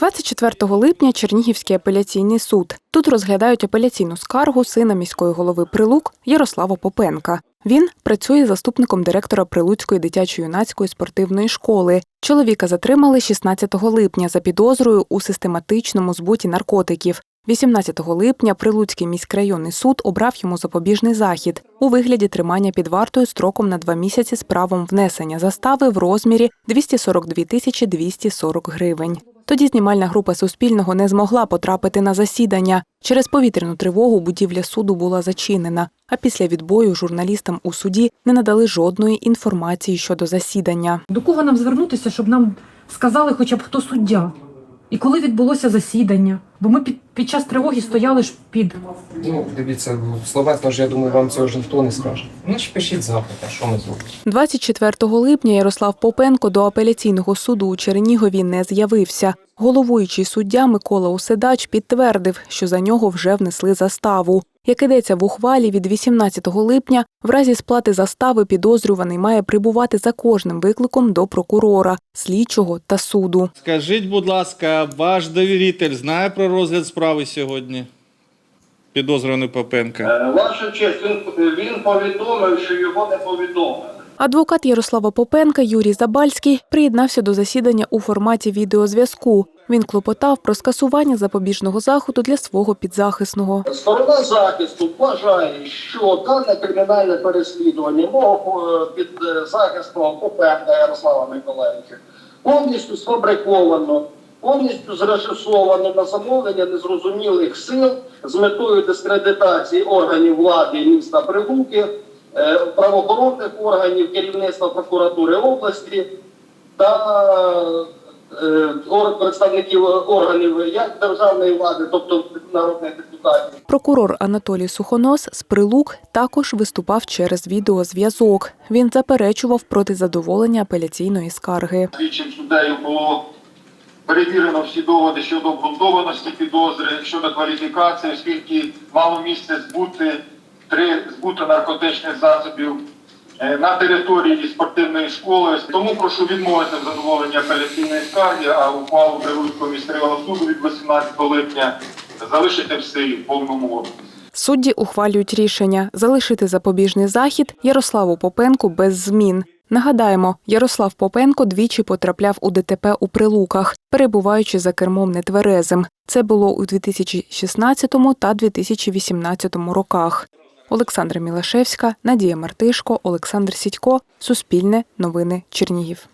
24 липня Чернігівський апеляційний суд. Тут розглядають апеляційну скаргу сина міської голови Прилук Ярослава Попенка. Він працює заступником директора Прилуцької дитячо-юнацької спортивної школи. Чоловіка затримали 16 липня за підозрою у систематичному збуті наркотиків. 18 липня Прилуцький міськрайонний суд обрав йому запобіжний захід у вигляді тримання під вартою строком на два місяці з правом внесення застави в розмірі 242 тисячі 240 гривень. Тоді знімальна група Суспільного не змогла потрапити на засідання. Через повітряну тривогу будівля суду була зачинена, а після відбою журналістам у суді не надали жодної інформації щодо засідання. До кого нам звернутися, щоб нам сказали хоча б хто суддя? І коли відбулося засідання? Бо ми під, під час тривоги стояли ж під Ну, дивіться, словесно ж, я думаю, вам цього ж ніхто не скаже. Ну ж пишіть запит, а що ми зробимо? 24 липня Ярослав Попенко до апеляційного суду у Чернігові не з'явився. Головуючий суддя Микола Уседач підтвердив, що за нього вже внесли заставу. Як ідеться в ухвалі від 18 липня, в разі сплати застави підозрюваний має прибувати за кожним викликом до прокурора, слідчого та суду. Скажіть, будь ласка, ваш довіритель знає про розгляд справи сьогодні? Підозрюваний Попенка. Е, Ваша честь, він, він повідомив, що його не повідомили. Адвокат Ярослава Попенка Юрій Забальський приєднався до засідання у форматі відеозв'язку. Він клопотав про скасування запобіжного заходу для свого підзахисного. Сторона захисту вважає, що дане кримінальне переслідування мого е, під е, Попенка Ярослава Миколаївича повністю сфабриковано, повністю зрежисовано на замовлення незрозумілих сил з метою дискредитації органів влади міста Прилуки, правоохоронних органів, керівництва прокуратури області та е, представників органів як державної влади, тобто народних депутатів. Прокурор Анатолій Сухонос з Прилук також виступав через відеозв'язок. Він заперечував проти задоволення апеляційної скарги. слідчим суддею було перевірено всі доводи щодо обґрунтованості підозри, щодо кваліфікації, оскільки мало місце збути три збуту наркотичних засобів е, на території спортивної школи. Тому прошу відмовити в задоволенні апеляційної скарги, а ухвалу Прилуцького міськрайонного суду від 18 липня залишити в силі в повному обсязі. Судді ухвалюють рішення залишити запобіжний захід Ярославу Попенку без змін. Нагадаємо, Ярослав Попенко двічі потрапляв у ДТП у Прилуках, перебуваючи за кермом нетверезим. Це було у 2016 та 2018 роках. Олександра Мілашевська, Надія Мартишко, Олександр Сідько. Суспільне новини Чернігів.